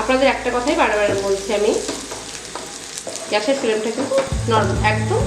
আপনাদের একটা কথাই বারবার বলছি আমি। গ্যাসের ফ্লেমটা কিন্তু নর্মাল একদম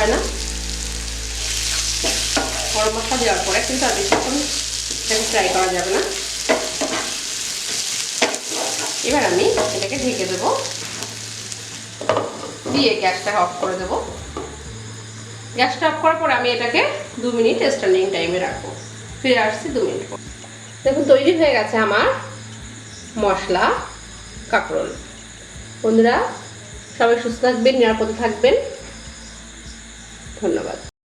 হয় না। গরম মশলা দেওয়ার পরে কিন্তু আর বেশিক্ষণ এটাকে ফ্রাই করা যাবে না। এবার আমি এটাকে ঢেকে দেবো। দিয়ে গ্যাসটা অফ করে দেবো। গ্যাসটা অফ করার পর আমি এটাকে দু মিনিট স্ট্যান্ডিং টাইমে রাখব। ফিরে আসছি দু মিনিট দেখুন, তৈরি হয়ে গেছে আমার মশলা, কাঁকরোল। বন্ধুরা, সবাই সুস্থ থাকবেন, নিরাপদে থাকবেন। ধন্যবাদ।